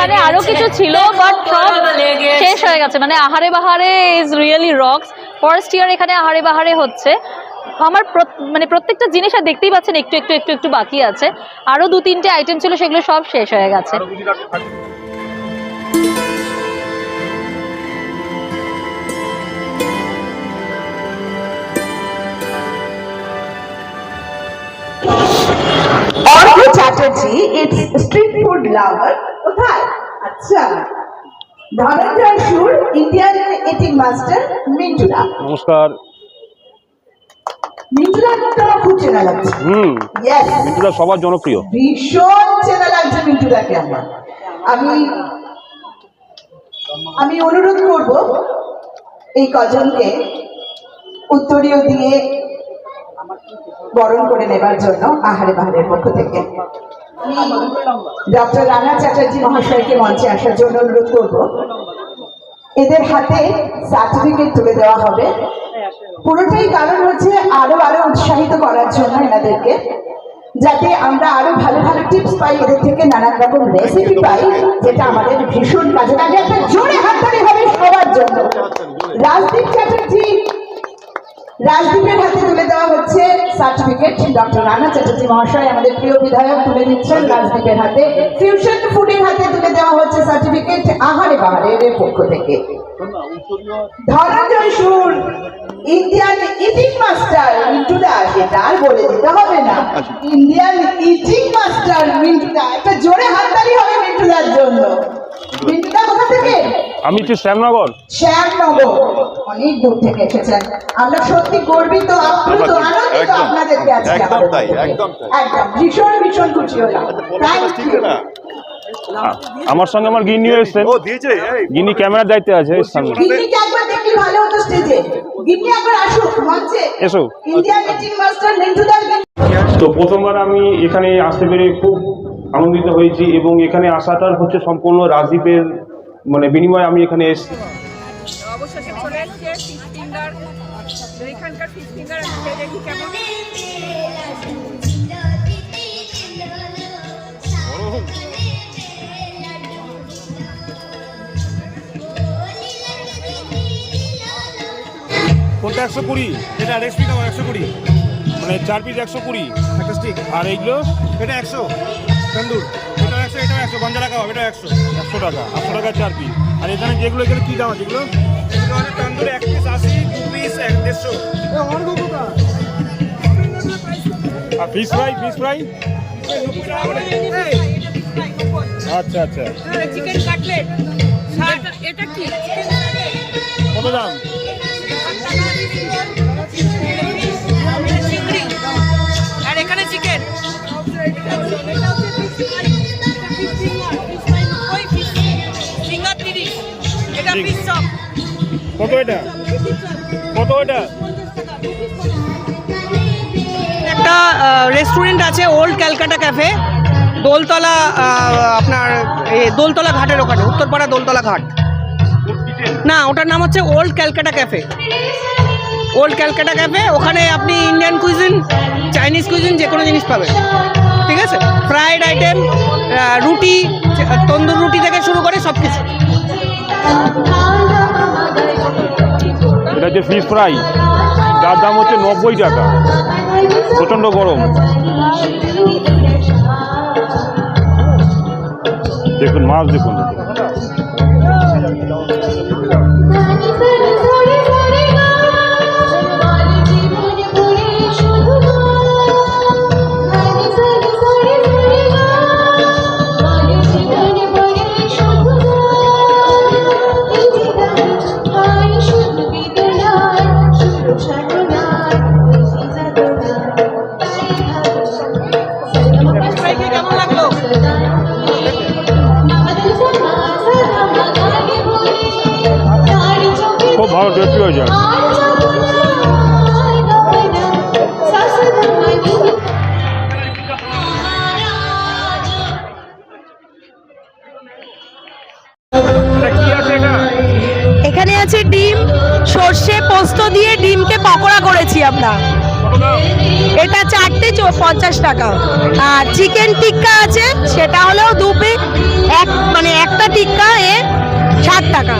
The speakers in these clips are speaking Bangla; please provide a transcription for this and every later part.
এখানে আরও কিছু ছিল বাট সব শেষ হয়ে গেছে। মানে আহারে বাহারে is really rocks first year এখানে আহারে বাহারে হচ্ছে। আমার মানে প্রত্যেকটা জিনিস আর দেখতেই পাচ্ছেন, একটু একটু একটু একটু বাকি আছে। আরও দু তিনটে আইটেম ছিল, সেগুলো সব শেষ হয়ে গেছে। Chatterjee eats street food lover কোথায়? আচ্ছা। Dhananjay Sur Indian eating master মিন্টুরা। নমস্কার। মিন্টুরা কিন্তু আমার খুব চেনা লাগছে। হুম। সবার জনপ্রিয়। ভীষণ চেনা লাগছে মিন্টুদাকে আমার। আমি আমি অনুরোধ করব এই কজনকে উত্তরীয় দিয়ে বরণ করে নেবার জন্য আহারে বাহারের পক্ষ থেকে। ডক্টর রানা চ্যাটার্জি মহাশয়কে মঞ্চে আসার জন্য অনুরোধ করব। এদের হাতে সার্টিফিকেট তুলে দেওয়া হবে। পুরোটাই কারণ হচ্ছে আরও আরও উৎসাহিত করার জন্য এনাদেরকে, যাতে আমরা আরও ভালো ভালো টিপস পাই, এদের থেকে নানান রকম রেসিপি পাই, যেটা আমাদের ভীষণ কাজে লাগে। একটা জোরে হাততালি হবে সবার জন্য। রাজদীপ চ্যাটার্জি রাজদীপের হাতে তুলে দেওয়া হচ্ছে সার্টিফিকেট ডক্টর রানা চ্যাটার্জি মহাশয় আমাদের প্রিয় বিধায়ক তুলে দিচ্ছেন রাজদীপের হাতে। ফিউশন ফুডের হাতে তুলে দেওয়া হচ্ছে সার্টিফিকেট আহারে বাহারের পক্ষ থেকে। Dhananjay Sur Indian eating master Mintu Das এটা আর বলে দিতে হবে না। ইন্ডিয়ান ইটিং মাস্টার মিন্টু একটা জোরে হাততালি হবে মিন্টু দার জন্য। মিন্টু কোথা থেকে? আমি একটু শ্যামনগর? শ্যামনগর। অনেক দূর থেকে এসেছেন। আমরা সত্যি গর্বিত আপ্লুত আনন্দিত আপনাদেরকে আজকে একদম তাই, একদম একদম ভীষণ ভীষণ খুশি হলাম। থ্যাংক ইউ আমার সঙ্গে আমার গিন্নি এসছেন ও দিয়েছে এই গিন্নি ক্যামেরার দায়িত্বে আছে এই সামনে। গিন্নিকে একবার দেখলে ভালো হতো স্টেজে গিন্নি একবার আসুক মঞ্চে। এসো। তো প্রথমবার আমি এখানে আসতে পেরে খুব আনন্দিত হয়েছি এবং এখানে আসাটার হচ্ছে সম্পূর্ণ রাজদীপের মানে বিনিময়ে আমি এখানে এসেছি। অবশেষে চলে এসছে ফিশ ফিঙ্গার এখানকার ফিশ ফিঙ্গার আমি খেয়ে দেখি কেমন। কোনটা একশো কুড়ি? এটা রেসিপি কেমন একশো কুড়ি। মানে চার পিস একশো কুড়ি। একটা স্টিক আর এইগুলো? এটা একশো। তন্দুর একশো এটা একশো গঞ্জা কাবাব এটা একশো। একশো টাকা। একশো টাকা চার পিস আর এখানে যেগুলো এখানে কী দাম আছে এগুলো? এগুলো তন্দুর এক পিস আশি দু পিস এক দেড়শো। আর ফিশ ফ্রাই ফিশ ফ্রাই আচ্ছা আচ্ছা চিকেন কাটলেট এটা কি কত দাম? আর এখানে চিকেন কত এটা? কত এটা? একটা রেস্টুরেন্ট আছে ওল্ড ক্যালকাটা ক্যাফে দোলতলা আপনার দোলতলা ঘাটের ওখানে, উত্তরপাড়া দোলতলা ঘাট। না, ওটার নাম হচ্ছে old Calcutta cafe old Calcutta cafe ওখানে আপনি ইন্ডিয়ান কুইজিন চাইনিজ কুইজিন যে কোনো জিনিস পাবেন। ঠিক আছে? ফ্রায়েড আইটেম রুটি, তন্দুর রুটি থেকে শুরু করে সব কিছু এটা হচ্ছে ফিশ ফ্রাই যার দাম হচ্ছে নব্বই টাকা। প্রচণ্ড গরম। দেখুন মাছ দেখুন। হয়েছে এখানে আছে ডিম, সর্ষে পোস্ত দিয়ে ডিমকে পকোড়া করেছি আমরা। এটা চারটে পঞ্চাশ টাকা। আর চিকেন টিক্কা আছে, সেটা হলো দু এক মানে একটা টিক্কা এ ষাট টাকা।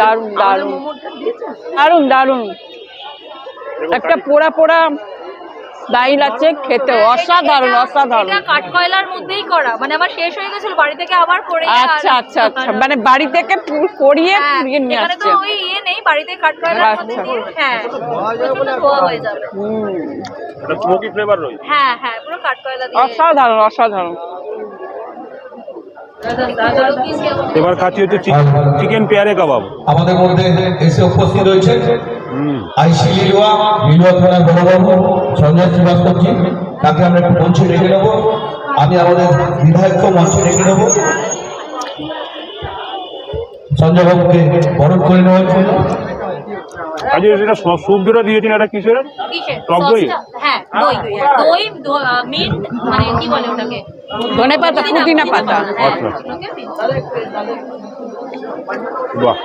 দারুণ দারুণ। দারুণ দারুণ। একটা পোড়া পোড়া দাই লাগছে খেতে অসাধারণ অসাধারণ। কাঠকয়লার মধ্যেই করা। মানে আমার শেষ হয়ে গেছিল বাড়ি থেকে আবার করে আচ্ছা আচ্ছা আচ্ছা। মানে বাড়ি থেকে করিয়ে পুড়িয়ে নিয়ে এখানে তো আসছে। ওই ইয়ে নেই বাড়িতে কাঠকয়লার মধ্যে। হ্যাঁ ধোয়া হয়ে যাবে। স্মোকি ফ্লেভার রয়েছে। হ্যাঁ হ্যাঁ পুরো কাঠকয়লা দিয়ে। অসাধারণ অসাধারণ? এবার খাচ্ছি হচ্ছে চিকেন পেয়ারে কাবাব আমাদের মধ্যে এসে উপস্থিত রয়েছে আইসি লিলুয়া লিলুয়া থানার বড়বাবু সঞ্জয় শ্রীবাস্তবজি। তাকে আমরা একটু মঞ্চে ডেকে নেব। আমি আমাদের বিধায়ককে মঞ্চে ডেকে নেব। সঞ্জয় বাবুকে বরণ করে নেওয়ার জন্য। আজ যেটা স- স্যুপ যেটা দিয়েছেন এটা কিসের? কিসের? টক দই? হ্যাঁ দই। দই মিন্ট মানে কি বলে ওটাকে? ধনে পাতা পুদিনা পাতা। হ্যাঁ, আচ্ছা। ওটাকে mint। বাহ।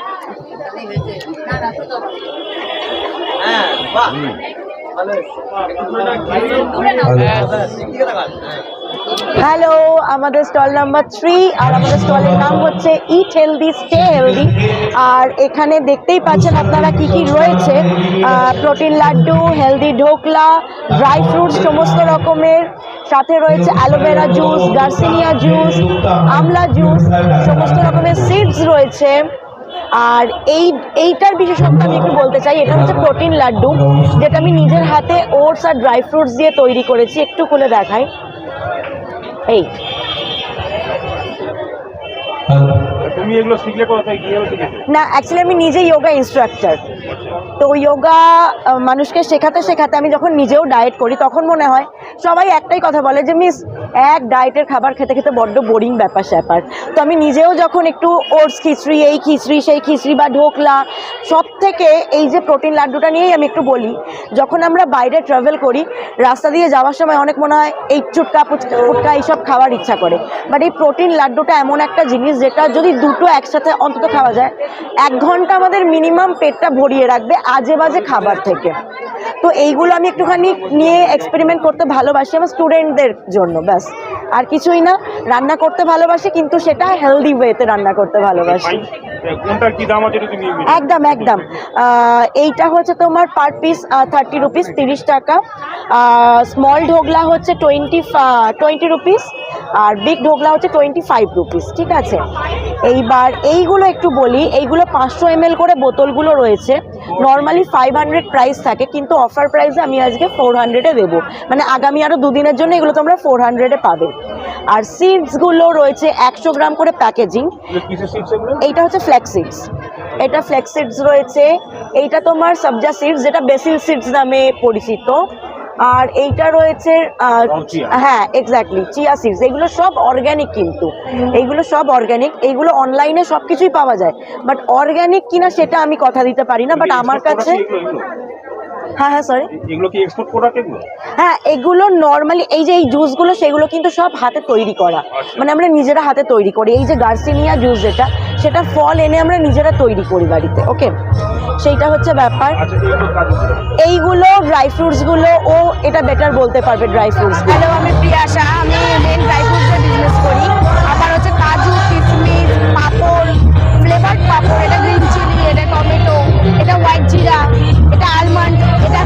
দূরে নাও। হ্যালো আমাদের স্টল নাম্বার থ্রি আর আমাদের স্টলের নাম হচ্ছে ইট হেলদি স্টে হেলদি আর এখানে দেখতেই পাচ্ছেন আপনারা কি কি রয়েছে। Protein laddu healthy dhokla dry fruits সমস্ত রকমের। সাথে রয়েছে aloe vera juice garcinia juice amla juice সমস্ত রকমের সিডস রয়েছে। আর এই, এইটার বিশেষত্ব আমি একটু বলতে চাই, এটা হচ্ছে প্রোটিন লাড্ডু, যেটা আমি নিজের হাতে ওটস আর ড্রাই ফ্রুটস দিয়ে তৈরি করেছি, একটু খুলে দেখাই। এই। তুমি এগুলো শিখলে কোথায়? গিয়ে শিখেছো? না অ্যাকচুয়ালি আমি নিজে যোগা ইনস্ট্রাক্টর তো যোগা মানুষকে শেখাতে শেখাতে আমি যখন নিজেও ডায়েট করি তখন মনে হয় সবাই একটাই কথা বলে যে মিস এক ডায়েটের খাবার খেতে খেতে বড্ড বোরিং ব্যাপার স্যাপার। তো আমি নিজেও যখন একটু ওটস খিচড়ি, এই খিচড়ি, সেই খিচড়ি বা ঢোকলা সব থেকে এই যে প্রোটিন লাড্ডুটা নিয়েই আমি একটু বলি, যখন আমরা বাইরে ট্রাভেল করি, রাস্তা দিয়ে যাওয়ার সময় অনেক মনে হয় এই চুটকা ফুটকা এইসব খাওয়ার ইচ্ছা করে। বাট এই প্রোটিন লাড্ডুটা এমন একটা জিনিস যেটা যদি দুটো একসাথে অন্তত খাওয়া যায়, এক ঘণ্টা আমাদের মিনিমাম পেটটা ভরিয়ে রাখবে আজে বাজে খাবার থেকে। তো এইগুলো আমি একটুখানি নিয়ে এক্সপেরিমেন্ট করতে ভালোবাসি আমার স্টুডেন্টদের জন্য ব্যাস। আর কিছুই না রান্না করতে ভালোবাসি কিন্তু সেটা হেলদি ওয়েতে রান্না করতে ভালোবাসি। একদম একদম। এইটা হচ্ছে তোমার পার পিস থার্টি রুপিস তিরিশ টাকা। স্মল ঢোকলা হচ্ছে টোয়েন্টি টোয়েন্টি রুপিস আর বিগ ঢোকলা হচ্ছে টোয়েন্টি ফাইভ রুপিস ঠিক আছে? এইবার এইগুলো একটু বলি এইগুলো পাঁচশো এম করে বোতলগুলো রয়েছে। নর্মালি ফাইভ হান্ড্রেড প্রাইস থাকে কিন্তু অফার প্রাইসে আমি আজকে ফোর হান্ড্রেডে দেবো। মানে আগামী আরও দুদিনের জন্য এগুলো তোমরা ফোর হান্ড্রেডে পাবে। আর সিডসগুলো রয়েছে একশো গ্রাম করে প্যাকেজিং এইটা হচ্ছে ফ্ল্যাক্স সিডস এটা ফ্ল্যাক্স সিডস রয়েছে। এইটা তোমার সবজা সিডস যেটা বেসিল সিডস নামে পরিচিত। আর এইটা রয়েছে. হ্যাঁ এক্স্যাক্টলি চিয়া সিডস এগুলো সব অর্গ্যানিক কিন্তু। এইগুলো সব অর্গ্যানিক এইগুলো অনলাইনে সব কিছুই পাওয়া যায়। বাট অর্গ্যানিক কিনা সেটা আমি কথা দিতে পারি না বাট আমার কাছে হ্যাঁ হ্যাঁ সরি এগুলো কি এক্সপোর্ট প্রোডাক্ট এগুলো? হ্যাঁ এগুলো নর্মালি এই যে এই জুসগুলো সেগুলো কিন্তু সব হাতে তৈরি করা। মানে আমরা নিজেরা হাতে তৈরি করি। এই যে গার্সিনিয়া জুস যেটা সেটা ফল এনে আমরা নিজেরা তৈরি করি বাড়িতে ওকে সেইটা হচ্ছে ব্যাপার। আচ্ছা এইগুলো ড্রাই ফ্রুটসগুলো ও এটা বেটার বলতে পারবে ড্রাই ফ্রুটস হ্যালো আমি প্রিয়াশা আমি মেন ড্রাই ফ্রুটসের বিজনেস করি। আমার হচ্ছে কাজু কিশমিশ পাঁপড় ফ্লেভার্ড পাঁপড় এটা গ্রিন চিলি এটা টমেটো এটা হোয়াইট জিরা এটা আলমন্ড এটা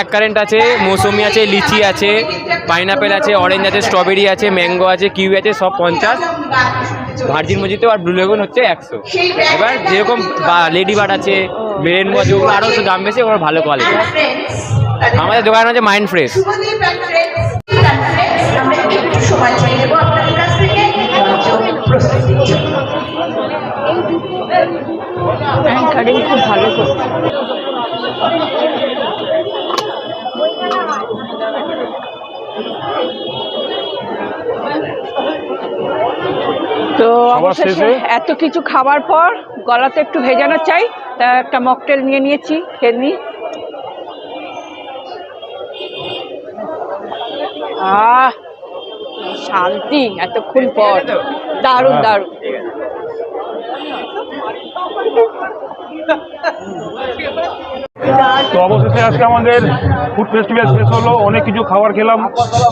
ব্ল্যাক কারেন্ট আছে, মৌসুমি আছে, লিচি আছে, পাইনাপেল আছে, অরেঞ্জ আছে, স্ট্রবেরি আছে, ম্যাঙ্গো আছে, কিউই আছে, সব পঞ্চাশ। ভার্জিন মজিতো আর ব্লু লেগুন হচ্ছে একশো। এবার যেরকম লেডি বার্ড আছে রেনবো আছে ওগুলো আরও একটু দাম বেশি, ওগুলো ভালো কোয়ালিটি আমাদের দোকান আছে mind fresh. Subhadeep and friends, and friends, আমরা একটু সময় চেয়ে নেব আপনাদের কাছ থেকে মনোযোগ প্রস্তুতির জন্য অ্যাঙ্কারিং খুব ভালো শেষে? এত কিছু খাবার পর গলাতে একটু ভেজানো চাই তা একটা মকটেল নিয়ে নিয়েছি খেয়ে নিই আহ শান্তি এতক্ষণ পর দারুণ হ্যাঁ। দারুণ তো অবশেষে আজকে আমাদের ফুড ফেস্টিভ্যাল শেষ হলো, অনেক কিছু খাবার খেলাম,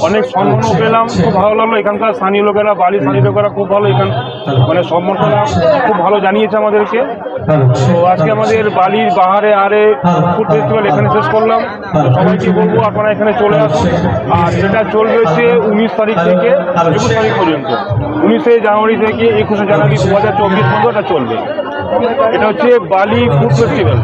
অনেক সম্মানও পেলাম, খুব ভালো লাগল। এখানকার স্থানীয় লোকেরা, বাড়ির স্থানীয় লোকেরা খুব ভালো এখান মানে সম্বর্ধনা খুব ভালো জানিয়েছে আমাদেরকে। তো আজকে আমাদের বালির বাহারে আরে ফুড ফেস্টিভ্যাল এখানে শেষ করলাম। সবাইকে বলব, আপনারা এখানে চলে আসুন। আর এটা চলবে হচ্ছে উনিশ তারিখ থেকে একুশ তারিখ পর্যন্ত। উনিশে জানুয়ারি থেকে একুশে জানুয়ারি দু হাজার চব্বিশ পর্যন্ত এটা চলবে। এটা হচ্ছে বালি ফুড ফেস্টিভ্যাল